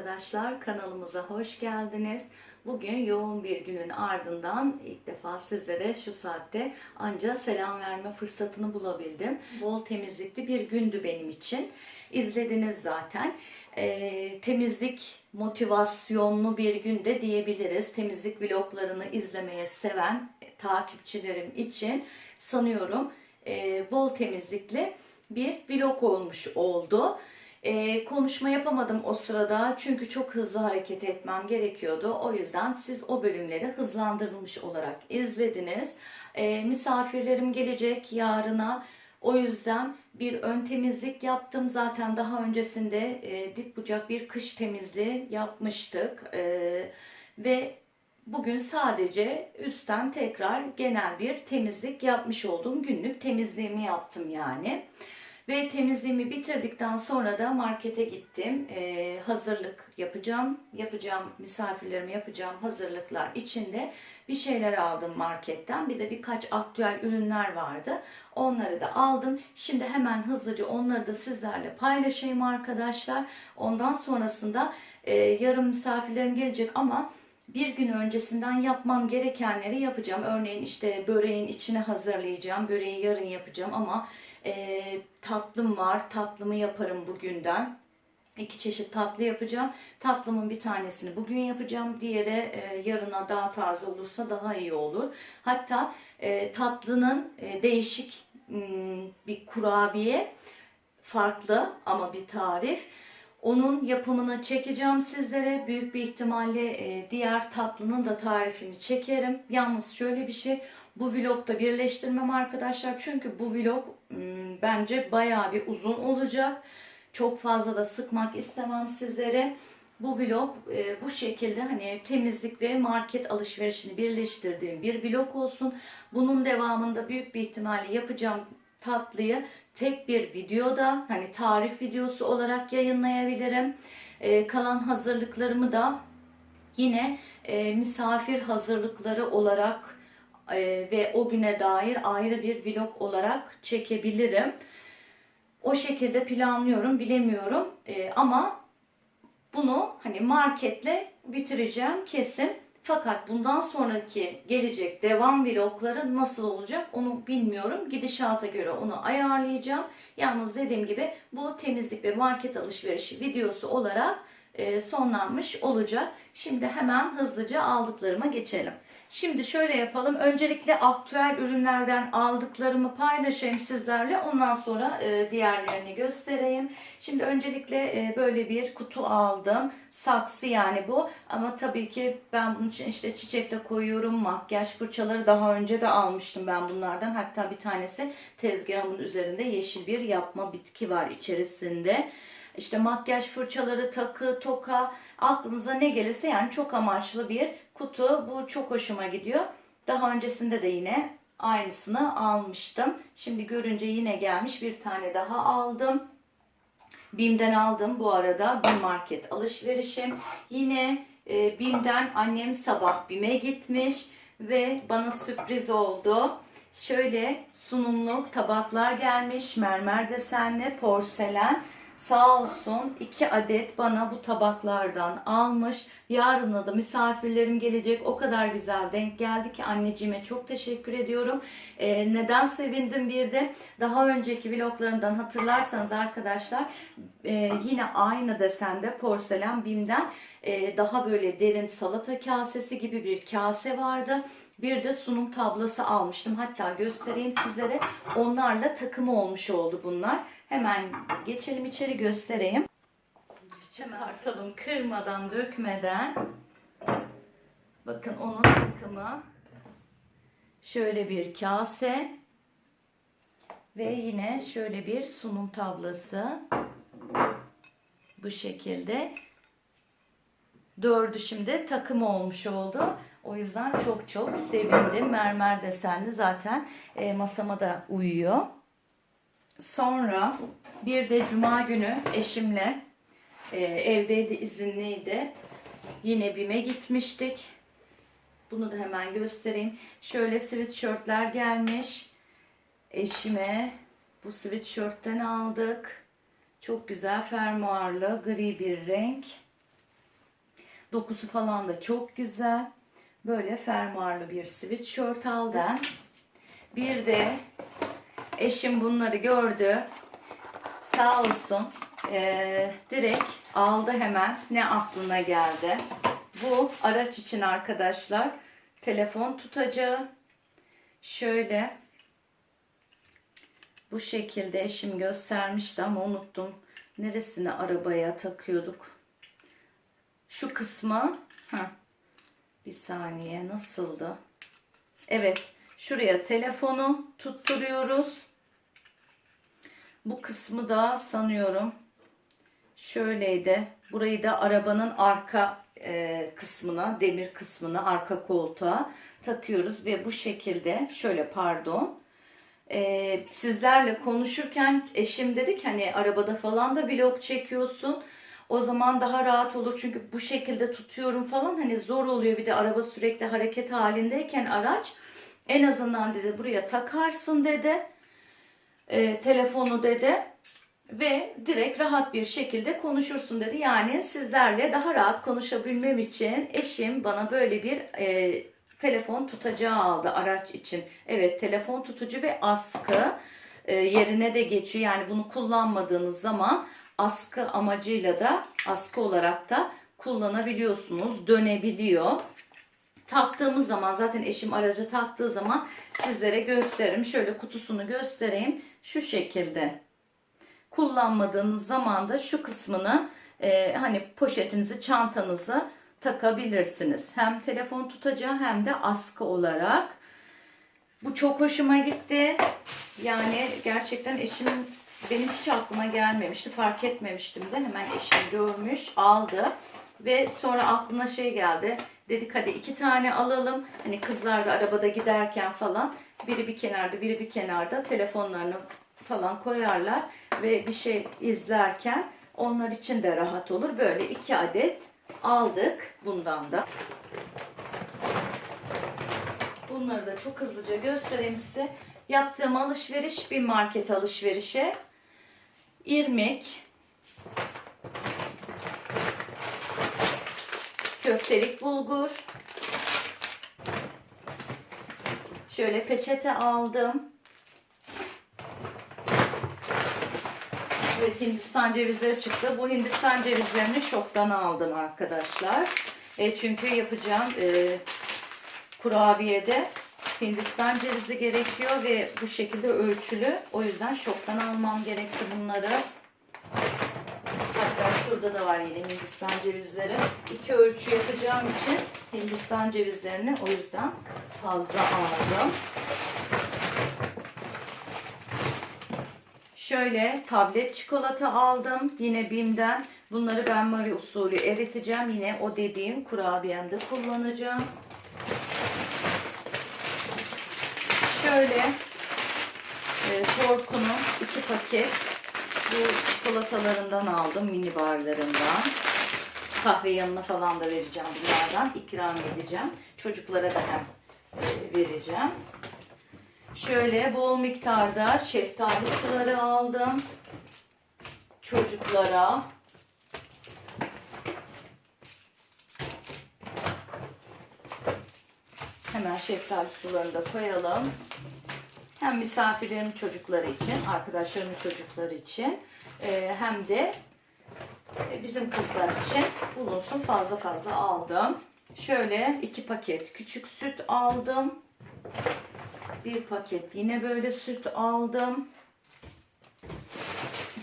arkadaşlar kanalımıza hoş geldiniz. Bugün yoğun bir günün ardından ilk defa sizlere şu saatte anca selam verme fırsatını bulabildim. Bol temizlikli bir gündü benim için. İzlediniz zaten. Ee, temizlik motivasyonlu bir günde diyebiliriz. Temizlik vloglarını izlemeye seven takipçilerim için sanıyorum e, bol temizlikli bir vlog olmuş oldu. Ee, konuşma yapamadım o sırada çünkü çok hızlı hareket etmem gerekiyordu. O yüzden siz o bölümleri hızlandırılmış olarak izlediniz. Ee, misafirlerim gelecek yarına. O yüzden bir ön temizlik yaptım. Zaten daha öncesinde e, dip bucak bir kış temizliği yapmıştık. Ee, ve bugün sadece üstten tekrar genel bir temizlik yapmış oldum. Günlük temizliğimi yaptım yani. Ve temizliğimi bitirdikten sonra da markete gittim. Ee, hazırlık yapacağım. Yapacağım misafirlerime yapacağım hazırlıklar içinde bir şeyler aldım marketten. Bir de birkaç aktüel ürünler vardı. Onları da aldım. Şimdi hemen hızlıca onları da sizlerle paylaşayım arkadaşlar. Ondan sonrasında e, yarın misafirlerim gelecek ama bir gün öncesinden yapmam gerekenleri yapacağım. Örneğin işte böreğin içine hazırlayacağım. Böreği yarın yapacağım ama e, tatlım var. Tatlımı yaparım bugünden. İki çeşit tatlı yapacağım. Tatlımın bir tanesini bugün yapacağım. Diğeri e, yarına daha taze olursa daha iyi olur. Hatta e, tatlının e, değişik bir kurabiye farklı ama bir tarif. Onun yapımını çekeceğim sizlere. Büyük bir ihtimalle diğer tatlının da tarifini çekerim. Yalnız şöyle bir şey. Bu vlogda birleştirmem arkadaşlar. Çünkü bu vlog m, bence bayağı bir uzun olacak. Çok fazla da sıkmak istemem sizlere. Bu vlog e, bu şekilde hani temizlik ve market alışverişini birleştirdiğim bir vlog olsun. Bunun devamında büyük bir ihtimalle yapacağım tatlıyı tek bir videoda hani tarif videosu olarak yayınlayabilirim. Ee, kalan hazırlıklarımı da yine e, misafir hazırlıkları olarak e, ve o güne dair ayrı bir vlog olarak çekebilirim. O şekilde planlıyorum, bilemiyorum. E, ama bunu hani marketle bitireceğim kesin. Fakat bundan sonraki gelecek devam vlogları nasıl olacak onu bilmiyorum. Gidişata göre onu ayarlayacağım. Yalnız dediğim gibi bu temizlik ve market alışverişi videosu olarak e, sonlanmış olacak. Şimdi hemen hızlıca aldıklarıma geçelim. Şimdi şöyle yapalım. Öncelikle aktüel ürünlerden aldıklarımı paylaşayım sizlerle. Ondan sonra e, diğerlerini göstereyim. Şimdi öncelikle e, böyle bir kutu aldım. Saksı yani bu. Ama tabii ki ben bunun için işte çiçek de koyuyorum. Makyaj fırçaları daha önce de almıştım ben bunlardan. Hatta bir tanesi tezgahımın üzerinde yeşil bir yapma bitki var içerisinde. İşte makyaj fırçaları, takı, toka, aklınıza ne gelirse yani çok amaçlı bir kutu. Bu çok hoşuma gidiyor. Daha öncesinde de yine aynısını almıştım. Şimdi görünce yine gelmiş bir tane daha aldım. Bim'den aldım bu arada bir market alışverişim. Yine e, Bim'den annem sabah Bim'e gitmiş ve bana sürpriz oldu. Şöyle sunumluk tabaklar gelmiş mermer desenli porselen. Sağ olsun iki adet bana bu tabaklardan almış. Yarına da misafirlerim gelecek. O kadar güzel denk geldi ki anneciğime çok teşekkür ediyorum. Ee, neden sevindim bir de daha önceki vloglarımdan hatırlarsanız arkadaşlar e, yine aynı desende porselen bimden e, daha böyle derin salata kasesi gibi bir kase vardı. Bir de sunum tablası almıştım. Hatta göstereyim sizlere. Onlarla takımı olmuş oldu bunlar. Hemen geçelim içeri göstereyim. Çıkartalım kırmadan dökmeden. Bakın onun takımı. Şöyle bir kase. Ve yine şöyle bir sunum tablası. Bu şekilde. Dördü şimdi takım olmuş oldu. O yüzden çok çok sevindim. Mermer desenli zaten e, masama da uyuyor. Sonra bir de cuma günü eşimle e, evdeydi izinliydi. Yine BİM'e gitmiştik. Bunu da hemen göstereyim. Şöyle sweatshirtler gelmiş. Eşime bu sweatshirtten aldık. Çok güzel fermuarlı gri bir renk. Dokusu falan da çok güzel. Böyle fermuarlı bir sweatshirt aldım. Bir de eşim bunları gördü. Sağ olsun eee, direkt aldı hemen. Ne aklına geldi. Bu araç için arkadaşlar telefon tutacağı. Şöyle bu şekilde eşim göstermişti ama unuttum. Neresine arabaya takıyorduk? Şu kısmı. Heh. Bir saniye nasıldı? Evet. Şuraya telefonu tutturuyoruz. Bu kısmı da sanıyorum şöyleydi. Burayı da arabanın arka e, kısmına, demir kısmına, arka koltuğa takıyoruz ve bu şekilde şöyle pardon. E, sizlerle konuşurken eşim dedi ki hani arabada falan da vlog çekiyorsun. O zaman daha rahat olur çünkü bu şekilde tutuyorum falan hani zor oluyor bir de araba sürekli hareket halindeyken araç en azından dedi buraya takarsın dedi e, telefonu dedi ve direkt rahat bir şekilde konuşursun dedi. Yani sizlerle daha rahat konuşabilmem için eşim bana böyle bir e, telefon tutacağı aldı araç için. Evet telefon tutucu ve askı e, yerine de geçiyor. Yani bunu kullanmadığınız zaman askı amacıyla da askı olarak da kullanabiliyorsunuz. Dönebiliyor. Taktığımız zaman zaten eşim araca taktığı zaman sizlere gösteririm. Şöyle kutusunu göstereyim. Şu şekilde kullanmadığınız zaman da şu kısmını e, hani poşetinizi, çantanızı takabilirsiniz. Hem telefon tutacağı hem de askı olarak. Bu çok hoşuma gitti. Yani gerçekten eşim benim hiç aklıma gelmemişti. Fark etmemiştim de hemen eşim görmüş, aldı. Ve sonra aklına şey geldi. Dedik hadi iki tane alalım. Hani kızlar da arabada giderken falan biri bir kenarda biri bir kenarda telefonlarını falan koyarlar ve bir şey izlerken onlar için de rahat olur. Böyle iki adet aldık bundan da. Bunları da çok hızlıca göstereyim size. Yaptığım alışveriş bir market alışverişi. İrmik, köftelik bulgur, şöyle peçete aldım. Evet Hindistan cevizleri çıktı. Bu Hindistan cevizlerini şoktan aldım arkadaşlar. E, çünkü yapacağım e, kurabiyede Hindistan cevizi gerekiyor ve bu şekilde ölçülü. O yüzden şoktan almam gerekti bunları. Hatta şurada da var yine Hindistan cevizleri. İki ölçü yapacağım için Hindistan cevizlerini o yüzden fazla aldım. Şöyle tablet çikolata aldım. Yine Bim'den. Bunları ben Marie usulü eriteceğim. Yine o dediğim kurabiyemde kullanacağım. Şöyle e, Torku'nun iki paket bu çikolatalarından aldım. Mini barlarından. Kahve yanına falan da vereceğim bunlardan. ikram edeceğim. Çocuklara da hem e, vereceğim. Şöyle bol miktarda şeftali suları aldım. Çocuklara. Hemen şeftali sularını da koyalım. Hem misafirlerin çocukları için, arkadaşlarımın çocukları için e, hem de e, bizim kızlar için bulunsun fazla fazla aldım. Şöyle iki paket küçük süt aldım. Bir paket yine böyle süt aldım.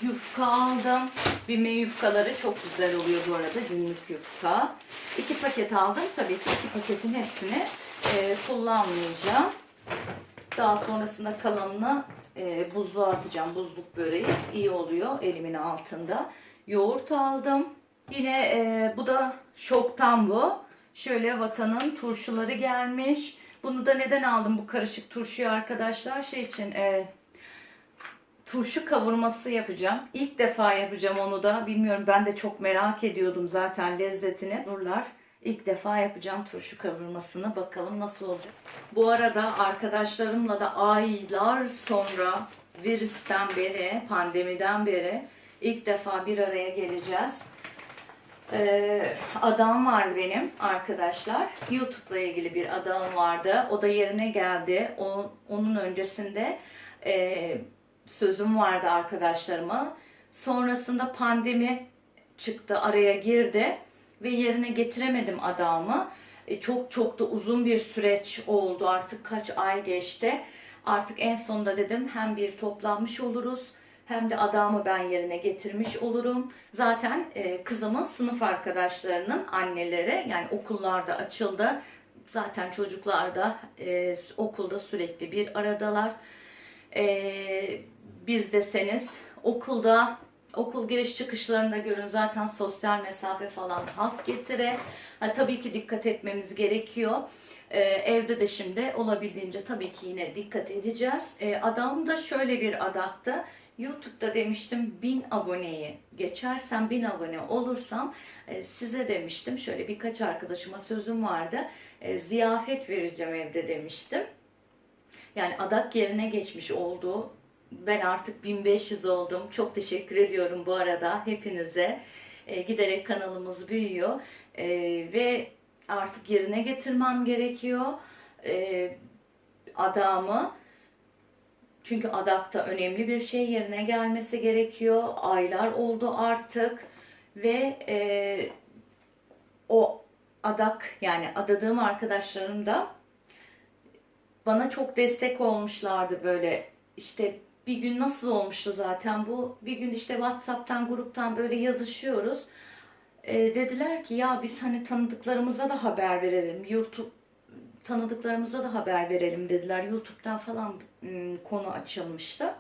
Yufka aldım. Bime yufkaları çok güzel oluyor bu arada günlük yufka. İki paket aldım. Tabii ki iki paketin hepsini e, kullanmayacağım. Daha sonrasında kalanını e, buzluğa atacağım. Buzluk böreği iyi oluyor elimin altında. Yoğurt aldım. Yine e, bu da şoktan bu. Şöyle vatanın turşuları gelmiş. Bunu da neden aldım bu karışık turşuyu arkadaşlar? Şey için e, turşu kavurması yapacağım. İlk defa yapacağım onu da. Bilmiyorum ben de çok merak ediyordum zaten lezzetini. Durlar. İlk defa yapacağım turşu kavurmasını. Bakalım nasıl olacak. Bu arada arkadaşlarımla da aylar sonra virüsten beri, pandemiden beri ilk defa bir araya geleceğiz. Ee, adam vardı benim arkadaşlar. YouTube'la ilgili bir adam vardı. O da yerine geldi. O, onun öncesinde e, sözüm vardı arkadaşlarıma. Sonrasında pandemi çıktı, araya girdi ve yerine getiremedim adamı. E, çok çok da uzun bir süreç oldu artık kaç ay geçti. Artık en sonunda dedim hem bir toplanmış oluruz hem de adamı ben yerine getirmiş olurum. Zaten e, kızımın sınıf arkadaşlarının anneleri yani okullarda açıldı. Zaten çocuklar da e, okulda sürekli bir aradalar. E, biz deseniz okulda okul giriş çıkışlarında görün zaten sosyal mesafe falan hak getire. Ha, tabii ki dikkat etmemiz gerekiyor. Ee, evde de şimdi olabildiğince tabii ki yine dikkat edeceğiz. Ee, adam da şöyle bir adaktı. YouTube'da demiştim 1000 aboneyi geçersem 1000 abone olursam e, size demiştim şöyle birkaç arkadaşıma sözüm vardı. E, ziyafet vereceğim evde demiştim. Yani adak yerine geçmiş oldu. Ben artık 1500 oldum. Çok teşekkür ediyorum bu arada hepinize. E, giderek kanalımız büyüyor. E, ve artık yerine getirmem gerekiyor. E, adamı. Çünkü adakta önemli bir şey yerine gelmesi gerekiyor. Aylar oldu artık. Ve e, o adak yani adadığım arkadaşlarım da bana çok destek olmuşlardı böyle işte bir gün nasıl olmuştu zaten bu bir gün işte WhatsApp'tan gruptan böyle yazışıyoruz. E, dediler ki ya biz hani tanıdıklarımıza da haber verelim. YouTube tanıdıklarımıza da haber verelim dediler. YouTube'dan falan ım, konu açılmıştı.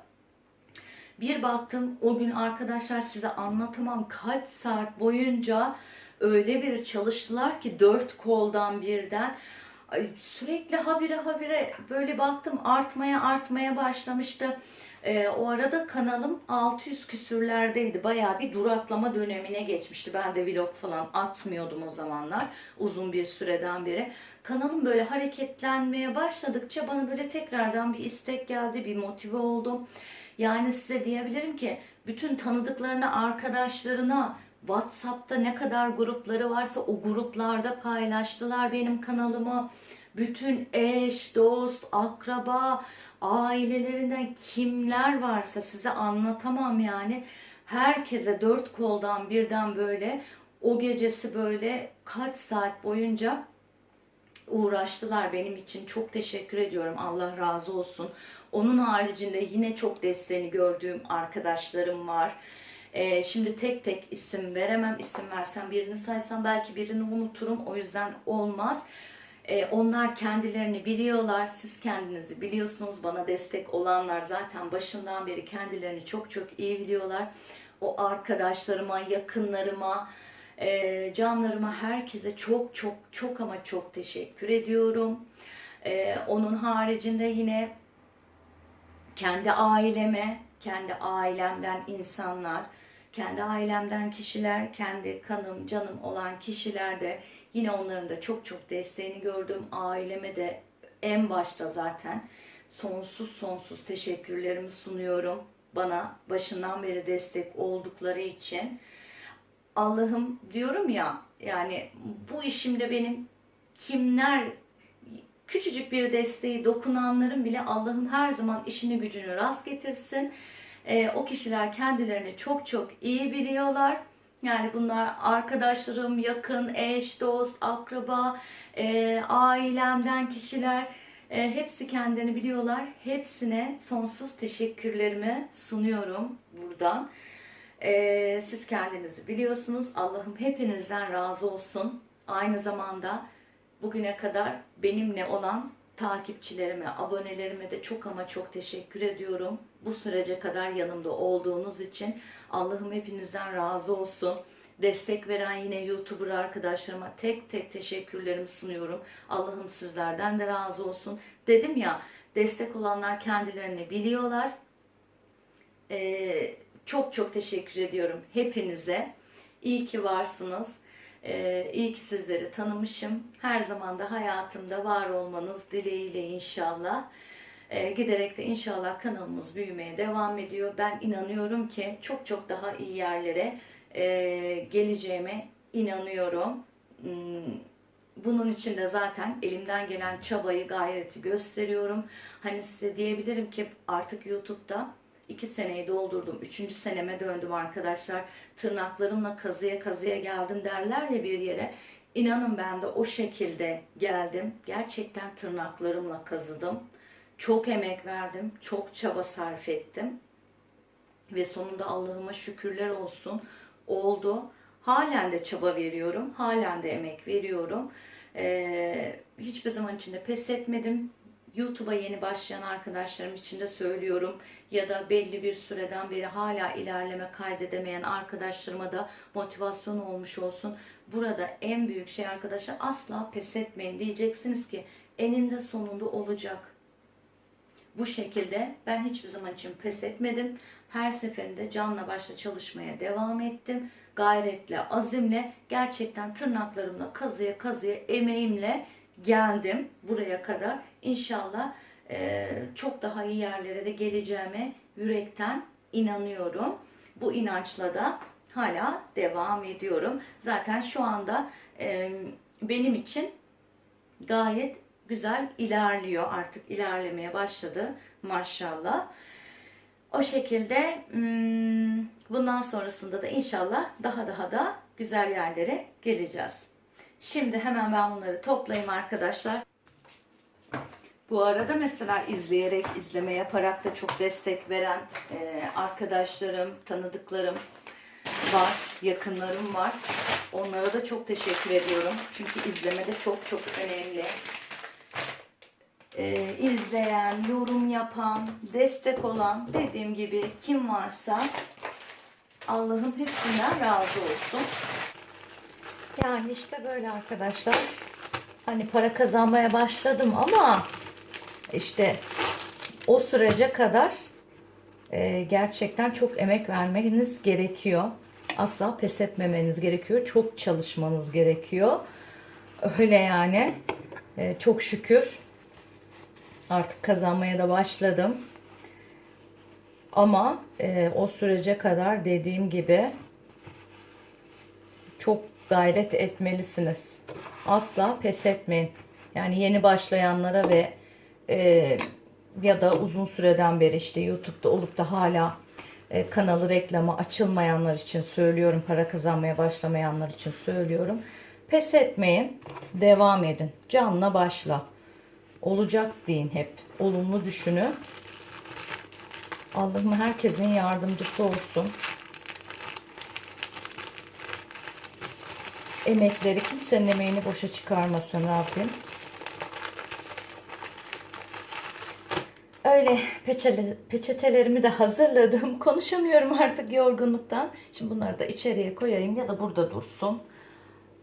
Bir baktım o gün arkadaşlar size anlatamam kaç saat boyunca öyle bir çalıştılar ki dört koldan birden sürekli habire habire böyle baktım artmaya artmaya başlamıştı. Ee, o arada kanalım 600 küsürlerdeydi. Bayağı bir duraklama dönemine geçmişti. Ben de vlog falan atmıyordum o zamanlar. Uzun bir süreden beri. Kanalım böyle hareketlenmeye başladıkça bana böyle tekrardan bir istek geldi. Bir motive oldum. Yani size diyebilirim ki bütün tanıdıklarına, arkadaşlarına, WhatsApp'ta ne kadar grupları varsa o gruplarda paylaştılar benim kanalımı. Bütün eş, dost, akraba, ailelerinden kimler varsa size anlatamam yani. Herkese dört koldan birden böyle o gecesi böyle kaç saat boyunca uğraştılar benim için. Çok teşekkür ediyorum. Allah razı olsun. Onun haricinde yine çok desteğini gördüğüm arkadaşlarım var. Ee, şimdi tek tek isim veremem. İsim versem birini saysam belki birini unuturum. O yüzden olmaz. Ee, onlar kendilerini biliyorlar. Siz kendinizi biliyorsunuz. Bana destek olanlar zaten başından beri kendilerini çok çok iyi biliyorlar. O arkadaşlarıma, yakınlarıma, e, canlarıma, herkese çok çok çok ama çok teşekkür ediyorum. Ee, onun haricinde yine kendi aileme, kendi ailemden insanlar, kendi ailemden kişiler, kendi kanım, canım olan kişiler de yine onların da çok çok desteğini gördüm. Aileme de en başta zaten sonsuz sonsuz teşekkürlerimi sunuyorum. Bana başından beri destek oldukları için. Allah'ım diyorum ya yani bu işimde benim kimler küçücük bir desteği dokunanların bile Allah'ım her zaman işini gücünü rast getirsin. Ee, o kişiler kendilerini çok çok iyi biliyorlar. Yani bunlar arkadaşlarım, yakın, eş, dost, akraba, e, ailemden kişiler. E, hepsi kendini biliyorlar. Hepsine sonsuz teşekkürlerimi sunuyorum buradan. E, siz kendinizi biliyorsunuz. Allah'ım hepinizden razı olsun. Aynı zamanda bugüne kadar benimle olan takipçilerime, abonelerime de çok ama çok teşekkür ediyorum. Bu sürece kadar yanımda olduğunuz için Allah'ım hepinizden razı olsun. Destek veren yine YouTuber arkadaşlarıma tek tek teşekkürlerimi sunuyorum. Allah'ım sizlerden de razı olsun. Dedim ya destek olanlar kendilerini biliyorlar. Ee, çok çok teşekkür ediyorum hepinize. İyi ki varsınız. Ee, iyi ki sizleri tanımışım. Her zaman da hayatımda var olmanız dileğiyle inşallah. Ee, giderek de inşallah kanalımız büyümeye devam ediyor. Ben inanıyorum ki çok çok daha iyi yerlere e, geleceğime inanıyorum. Hmm, Bunun için de zaten elimden gelen çabayı, gayreti gösteriyorum. Hani size diyebilirim ki artık YouTube'da iki seneyi doldurdum. Üçüncü seneme döndüm arkadaşlar. Tırnaklarımla kazıya kazıya geldim derler ya bir yere. İnanın ben de o şekilde geldim. Gerçekten tırnaklarımla kazıdım. Çok emek verdim. Çok çaba sarf ettim. Ve sonunda Allah'ıma şükürler olsun oldu. Halen de çaba veriyorum. Halen de emek veriyorum. Ee, hiçbir zaman içinde pes etmedim. YouTube'a yeni başlayan arkadaşlarım için de söylüyorum. Ya da belli bir süreden beri hala ilerleme kaydedemeyen arkadaşlarıma da motivasyon olmuş olsun. Burada en büyük şey arkadaşlar asla pes etmeyin. Diyeceksiniz ki eninde sonunda olacak. Bu şekilde ben hiçbir zaman için pes etmedim. Her seferinde canla başla çalışmaya devam ettim. Gayretle, azimle, gerçekten tırnaklarımla kazıya kazıya emeğimle geldim buraya kadar. İnşallah eee, çok daha iyi yerlere de geleceğime yürekten inanıyorum. Bu inançla da hala devam ediyorum. Zaten şu anda eee, benim için gayet güzel ilerliyor artık ilerlemeye başladı maşallah. O şekilde hmm, bundan sonrasında da inşallah daha daha da güzel yerlere geleceğiz. Şimdi hemen ben bunları toplayayım arkadaşlar. Bu arada mesela izleyerek, izleme yaparak da çok destek veren e, arkadaşlarım, tanıdıklarım var, yakınlarım var. Onlara da çok teşekkür ediyorum. Çünkü izleme de çok çok önemli. E, izleyen, yorum yapan, destek olan dediğim gibi kim varsa Allah'ım hepsinden razı olsun. Yani işte böyle arkadaşlar. Hani para kazanmaya başladım ama işte o sürece kadar e, gerçekten çok emek vermeniz gerekiyor. Asla pes etmemeniz gerekiyor. Çok çalışmanız gerekiyor. Öyle yani. E, çok şükür artık kazanmaya da başladım. Ama e, o sürece kadar dediğim gibi çok gayret etmelisiniz. Asla pes etmeyin. Yani yeni başlayanlara ve e, ya da uzun süreden beri işte YouTube'da olup da hala e, kanalı reklamı açılmayanlar için söylüyorum. Para kazanmaya başlamayanlar için söylüyorum. Pes etmeyin. Devam edin. Canla başla. Olacak deyin hep. Olumlu düşünün. Allah'ım herkesin yardımcısı olsun. Emekleri kimsenin emeğini boşa çıkarmasın Rabbim. Öyle peçele, peçetelerimi de hazırladım. Konuşamıyorum artık yorgunluktan. Şimdi bunları da içeriye koyayım ya da burada dursun.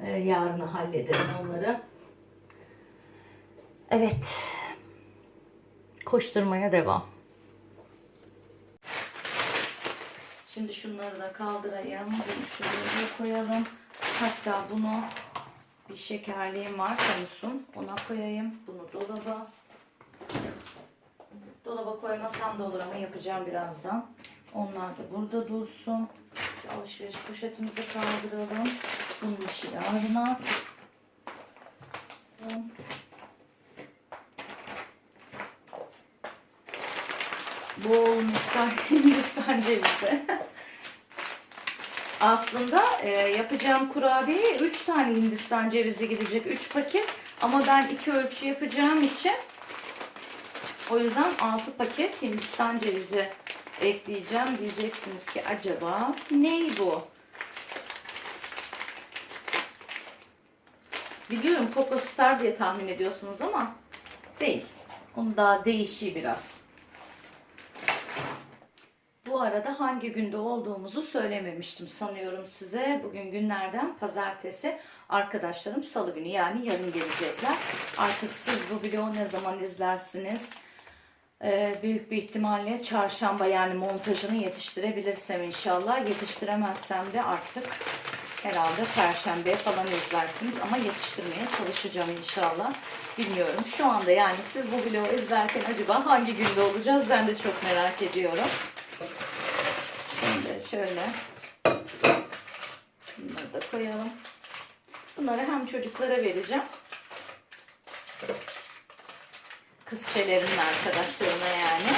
Ee, yarını hallederim onları. Evet. Koşturmaya devam. Şimdi şunları da kaldırayım. Bunu şuraya koyalım. Hatta bunu bir şekerliğim var konusun. Ona koyayım. Bunu dolaba. Dolaba koymasam da olur ama yapacağım birazdan. Onlar da burada dursun. Şu alışveriş poşetimizi kaldıralım. Bunun işi yarına. Bol miktar Hindistan cevizi. Aslında e, yapacağım kurabiyeye 3 tane Hindistan cevizi gidecek 3 paket. Ama ben 2 ölçü yapacağım için o yüzden 6 paket Hindistan cevizi ekleyeceğim. Diyeceksiniz ki acaba ney bu? Biliyorum Coco Star diye tahmin ediyorsunuz ama değil. Onun daha değişiği biraz. Bu arada hangi günde olduğumuzu söylememiştim sanıyorum size. Bugün günlerden pazartesi. Arkadaşlarım salı günü yani yarın gelecekler. Artık siz bu vlogu ne zaman izlersiniz? Ee, büyük bir ihtimalle çarşamba yani montajını yetiştirebilirsem inşallah. Yetiştiremezsem de artık herhalde perşembe falan izlersiniz. Ama yetiştirmeye çalışacağım inşallah. Bilmiyorum. Şu anda yani siz bu vlogu izlerken acaba hangi günde olacağız ben de çok merak ediyorum. Şimdi şöyle bunları da koyalım. Bunları hem çocuklara vereceğim. Kız şeylerimin arkadaşlarına yani.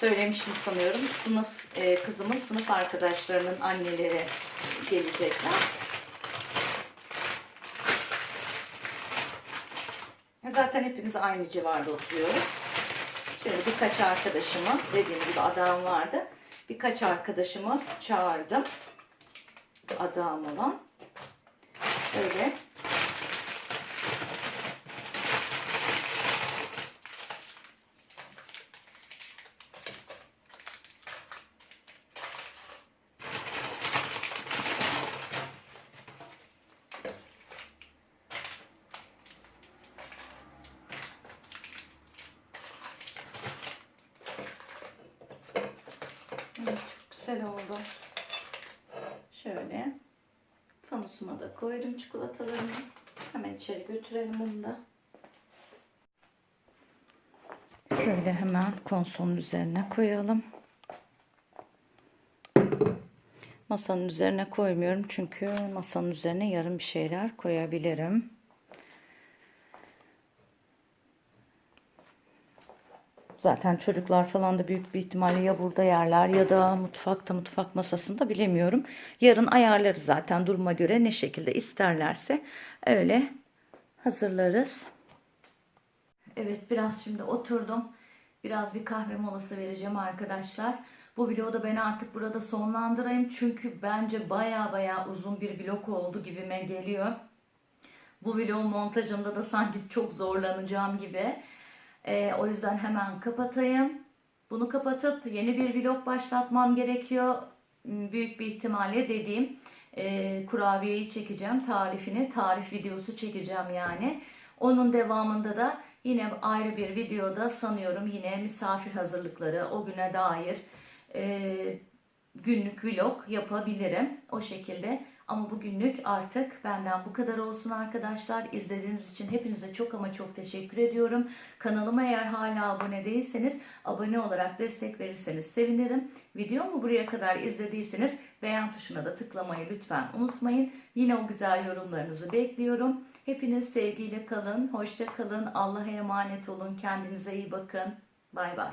Söylemiştim sanıyorum. Sınıf e, kızımın sınıf arkadaşlarının anneleri gelecekler. Zaten hepimiz aynı civarda oturuyoruz. Şöyle birkaç arkadaşımı, dediğim gibi adam vardı. Birkaç arkadaşımı çağırdım. Adam olan. Öyle. Evet, çok güzel oldu. Şöyle. Fanusuma da koydum çikolatalarımı. Hemen içeri götürelim bunu da. Şöyle hemen konsolun üzerine koyalım. Masanın üzerine koymuyorum çünkü masanın üzerine yarım bir şeyler koyabilirim. Zaten çocuklar falan da büyük bir ihtimalle ya burada yerler ya da mutfakta mutfak masasında bilemiyorum. Yarın ayarlarız zaten duruma göre ne şekilde isterlerse öyle hazırlarız. Evet biraz şimdi oturdum. Biraz bir kahve molası vereceğim arkadaşlar. Bu vlogu ben artık burada sonlandırayım. Çünkü bence baya baya uzun bir vlog oldu gibime geliyor. Bu vlogun montajında da sanki çok zorlanacağım gibi. Ee, o yüzden hemen kapatayım. Bunu kapatıp yeni bir vlog başlatmam gerekiyor. Hmm, Büyük bir ihtimalle dediğim e, kurabiyeyi çekeceğim. Tarifini, tarif videosu çekeceğim yani. Onun devamında da yine ayrı bir videoda sanıyorum yine misafir hazırlıkları, o güne dair e, günlük vlog yapabilirim. O şekilde. Ama bugünlük artık benden bu kadar olsun arkadaşlar. İzlediğiniz için hepinize çok ama çok teşekkür ediyorum. Kanalıma eğer hala abone değilseniz abone olarak destek verirseniz sevinirim. Videomu buraya kadar izlediyseniz beğen tuşuna da tıklamayı lütfen unutmayın. Yine o güzel yorumlarınızı bekliyorum. Hepiniz sevgiyle kalın, hoşça kalın, Allah'a emanet olun, kendinize iyi bakın. Bay bay.